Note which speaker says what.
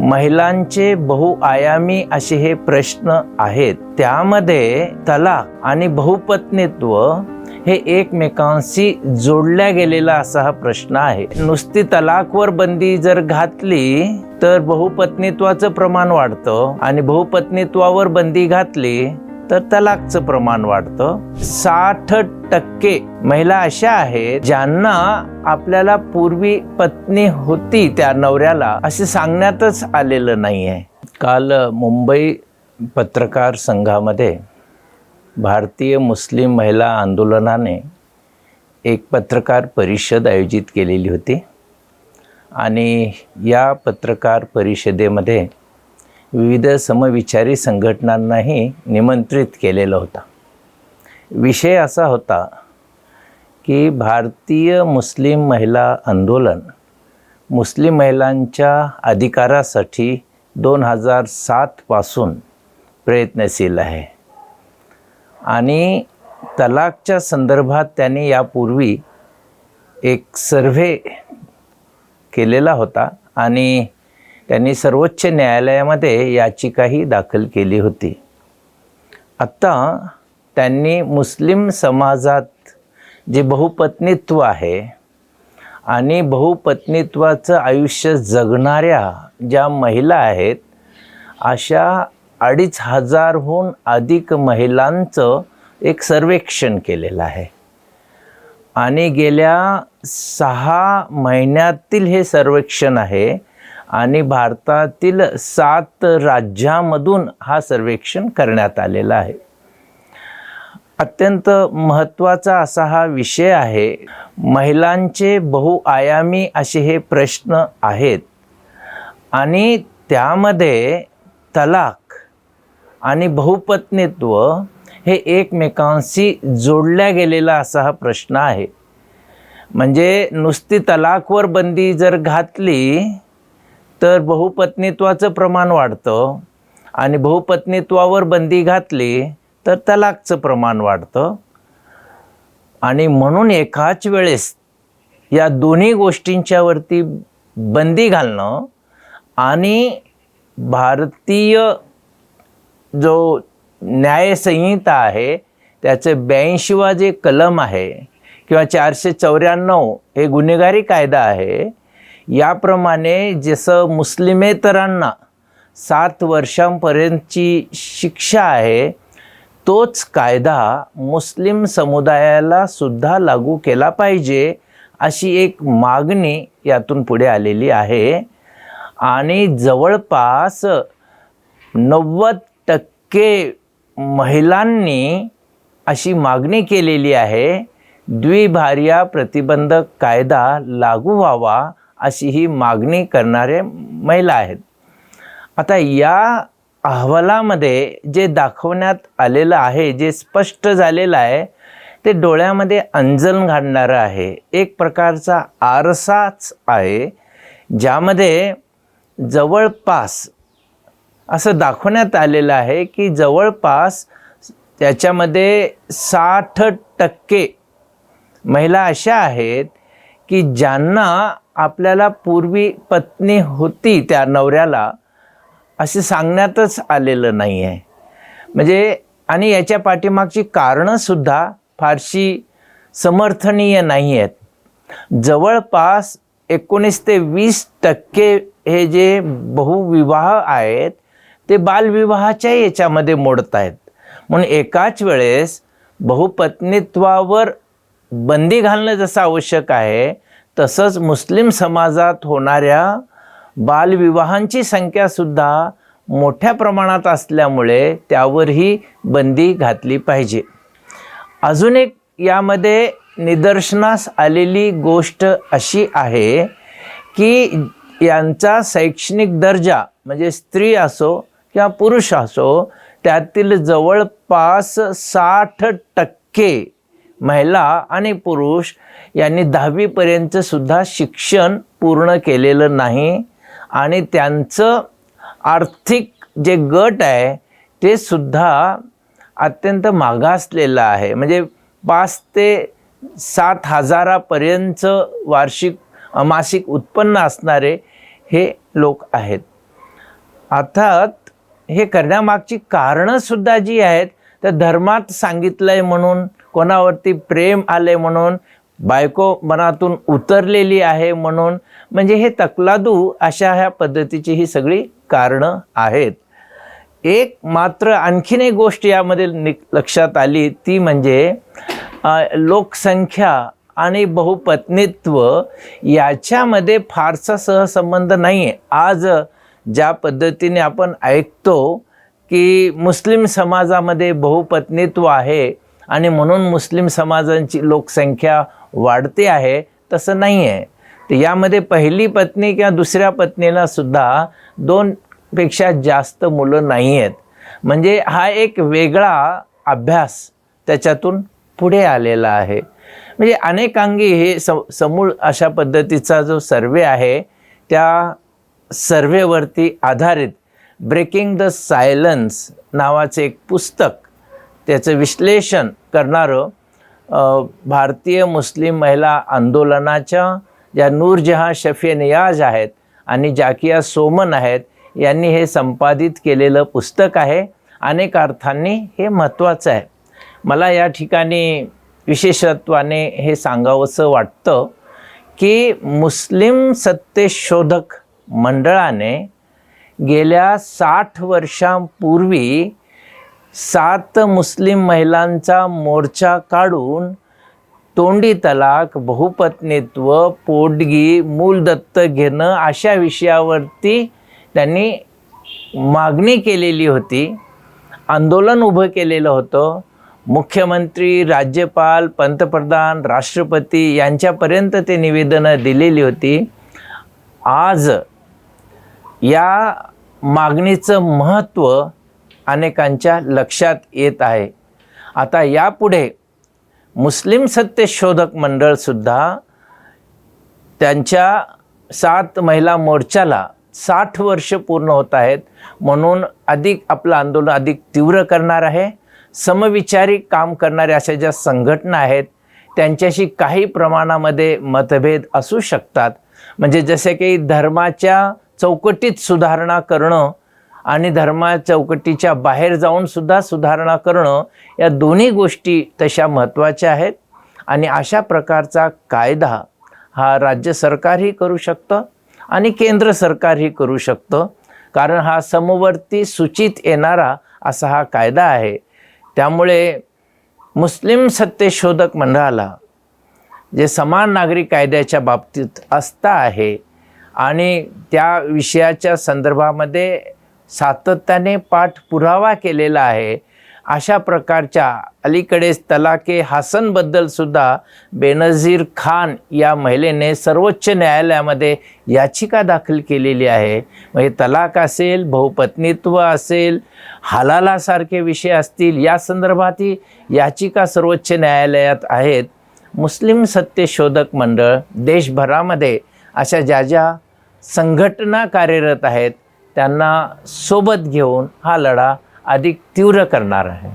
Speaker 1: महिलांचे बहुआयामी असे हे प्रश्न आहेत. त्यामध्ये तलाक आणि बहुपत्नीत्व हे एकमेकांशी जोडल्या गेलेला असा हा प्रश्न आहे. नुसती तलाकवर बंदी जर घातली तर बहुपत्नीत्वाचं प्रमाण वाढतं आणि बहुपत्नीत्वावर बंदी घातली तर तलाकचं प्रमाण वाढतं. साठ टक्के महिला अशा आहेत ज्यांना आपल्याला पूर्वी पत्नी होती त्या नवऱ्याला असे सांगण्यातच आलेलं नाही आहे काल मुंबई पत्रकार संघामध्ये भारतीय मुस्लिम महिला आंदोलनाने एक पत्रकार परिषद आयोजित केलेली होती. आणि या पत्रकार परिषदेमध्ये विविध समविचारी संघटनांनाही निमंत्रित केलेलं होता. विषय असा होता की भारतीय मुस्लिम महिला आंदोलन मुस्लिम महिलांच्या अधिकारासाठी दोन हजार सातपासून प्रयत्नशील आहे. आणि तलाकच्या संदर्भात त्यांनी यापूर्वी एक सर्व्हे केलेला होता आणि त्यांनी सर्वोच्च न्यायालयामध्ये याचिकाही दाखल केली होती. आत्ता त्यांनी मुस्लिम समाजात जे बहुपत्नीत्व आहे आणि बहुपत्नीत्वाचं आयुष्य जगणाऱ्या ज्या महिला आहेत अशा अडीच हजारहून अधिक महिलांचं एक सर्वेक्षण केलेलं आहे. आणि गेल्या सहा महिन्यातील हे सर्वेक्षण आहे आणि भारतातील सात राज्यामधून हा सर्वेक्षण करण्यात आलेला आहे. अत्यंत महत्त्वाचा असा हा विषय आहे महिलांचे बहुआयामी असे हे प्रश्न आहेत आणि त्यामध्ये तलाक आणि बहुपत्नीत्व हे एकमेकांशी जोडल्या गेलेला असा हा प्रश्न आहे. म्हणजे नुसती तलाकवर बंदी जर घातली तर बहुपत्नीत्वाचं प्रमाण वाढतं आणि बहुपत्नीत्वावर बंदी घातली तर तलाकचं प्रमाण वाढतं. आणि म्हणून एकाच वेळेस या दोन्ही गोष्टींच्यावरती बंदी घालणं आणि भारतीय जो न्यायसंहिता आहे त्याचं ब्याऐंशीवा जे कलम आहे किंवा चारशे चौऱ्याण्णव हे गुन्हेगारी कायदा आहे याप्रमाणे जसं मुस्लिमेतरांना सात वर्षांपर्यंतची शिक्षा आहे तोच कायदा मुस्लिम समुदायाला सुद्धा लागू केला पाहिजे अशी एक मागणी यातून पुढे आलेली आहे. आणि जवळपास नव्वद टक्के महिलांनी अशी मागणी केलेली आहे द्विभार्या प्रतिबंधक कायदा लागू व्हावा अशी ही मागणी करणारे महिला आहेत. आता या अहवालामध्ये जे दाखवण्यात आलेलं आहे जे स्पष्ट झालेलं आहे ते डोळ्यामध्ये अंजन घालणारं आहे. एक प्रकारचा आरसाच आहे ज्यामध्ये जवळपास असं दाखवण्यात आलेलं आहे की जवळपास त्याच्यामध्ये साठ टक्के महिला अशा आहेत की ज्यांना आपल्याला पूर्वी पत्नी होती त्या नवऱ्याला असे सांगण्यातच आलेलं नाही आहे म्हणजे आणि याच्या पाठीमागची कारणंसुद्धा फारशी समर्थनीय नाही आहेत जवळपास एकोणीस ते वीस टक्के हे जे बहुविवाह आहेत ते बालविवाहाच्या याच्यामध्ये मोडत आहेत म्हणून एकाच वेळेस बहुपत्नीत्वावर बंदी घालणं जसं आवश्यक आहे तसंच मुस्लिम समाजात होणाऱ्या बालविवाहांची संख्यासुद्धा मोठ्या प्रमाणात असल्यामुळे त्यावरही बंदी घातली पाहिजे. अजून एक यामध्ये निदर्शनास आलेली गोष्ट अशी आहे की यांचा शैक्षणिक दर्जा म्हणजे स्त्री असो किंवा पुरुष असो त्यातील जवळपास साठ टक्के महिला आणि पुरुष यांनी दहावीपर्यंत सुद्धा शिक्षण पूर्ण केलेलं नाही आणि त्यांचं आर्थिक जे गट आहे ते सुद्धा अत्यंत मागासलेलं आहे. म्हणजे पाच ते सात हजारापर्यंतचं वार्षिक मासिक उत्पन्न असणारे हे लोक आहेत. अर्थात हे करण्यामागची कारणंसुद्धा जी आहेत तर धर्मात सांगितलं आहे म्हणून कोणावरती प्रेम आले म्हणून बायको मनातून उतरलेली आहे म्हणून म्हणजे हे तकलादू अशा ह्या पद्धतीची ही सगळी कारणं आहेत. एक मात्र आणखीन एक गोष्ट यामध्ये नि लक्षात आली ती म्हणजे लोकसंख्या आणि बहुपत्नीत्व याच्यामध्ये फारसा सहसंबंध नाही आहे आज ज्या पद्धतीने आपण ऐकतो की मुस्लिम समाजामध्ये बहुपत्नीत्व आहे आणि म्हणून मुस्लिम समाजांची लोकसंख्या वाढते आहे तसं नाही आहे तर यामध्ये पहिली पत्नी किंवा दुसऱ्या पत्नीला सुद्धा दोनपेक्षा जास्त मुलं नाही आहेत म्हणजे हा एक वेगळा अभ्यास त्याच्यातून पुढे आलेला आहे. म्हणजे अनेकांगी हे स समूळ अशा पद्धतीचा जो सर्वे आहे त्या सर्वेवरती आधारित ब्रेकिंग द सायलन्स नावाचे एक पुस्तक त्याचं विश्लेषण करणारं भारतीय मुस्लिम महिला आंदोलनाच्या ज्या नूरजहाँ शफी नियाज आहेत आणि जाकिया सोमन आहेत यांनी हे संपादित केलेलं पुस्तक आहे. अनेक अर्थांनी हे महत्त्वाचं आहे. मला या ठिकाणी विशेषत्वाने हे सांगावंसं वाटतं की मुस्लिम सत्तेशोधक मंडळाने गेल्या साठ वर्षांपूर्वी सात मुस्लिम महिलांचा मोर्चा काढून तोंडी तलाक बहुपत्नीत्व पोटगी मूल दत्त घेणं अशा विषयावरती त्यांनी मागणी केलेली होती. आंदोलन उभं केलेलं होतं. मुख्यमंत्री राज्यपाल पंतप्रधान राष्ट्रपती यांच्यापर्यंत ते निवेदनं दिलेली होती. आज या मागणीचं महत्त्व अनेकांच्या लक्षात येत आहे. आता यापुढे मुस्लिम सत्यशोधक मंडळसुद्धा त्यांच्या सात महिला मोर्चाला साठ वर्ष पूर्ण होत आहेत. म्हणून अधिक आपलं आंदोलन अधिक तीव्र करणार आहे. समविचारी काम करणाऱ्या अशा ज्या संघटना आहेत त्यांच्याशी काही प्रमाणामध्ये मतभेद असू शकतात. म्हणजे जसे की धर्माच्या चौकटीत सुधारणा करणं आणि धर्मा चौकटीच्या बाहेर जाऊन सुद्धा सुधारणा करणं या दोन्ही गोष्टी तशा महत्त्वाच्या आहेत. आणि अशा प्रकारचा कायदा हा राज्य सरकारही करू शकतं आणि केंद्र सरकारही करू शकतं. कारण हा समवर्ती सूचित येणारा असा हा कायदा आहे. त्यामुळे मुस्लिम सत्यशोधक मंडळाला जे समान नागरिक कायद्याच्या बाबतीत असता आहे आणि त्या विषयाच्या संदर्भामध्ये सातत्याने पाठपुरावा केलेला आहे. अशा प्रकारच्या अलीकडेच तलाके हासनबद्दलसुद्धा बेनझीर खान या महिलेने सर्वोच्च न्यायालयामध्ये याचिका दाखल केलेली आहे. म्हणजे तलाक असेल बहुपत्नीत्व असेल हलालासारखे विषय असतील या संदर्भातही याचिका सर्वोच्च न्यायालयात आहेत. मुस्लिम सत्यशोधक मंडळ देशभरामध्ये अशा ज्या ज्या संघटना कार्यरत आहेत त्यांना सोबत घेऊन हा लढा अधिक तीव्र करणार आहे.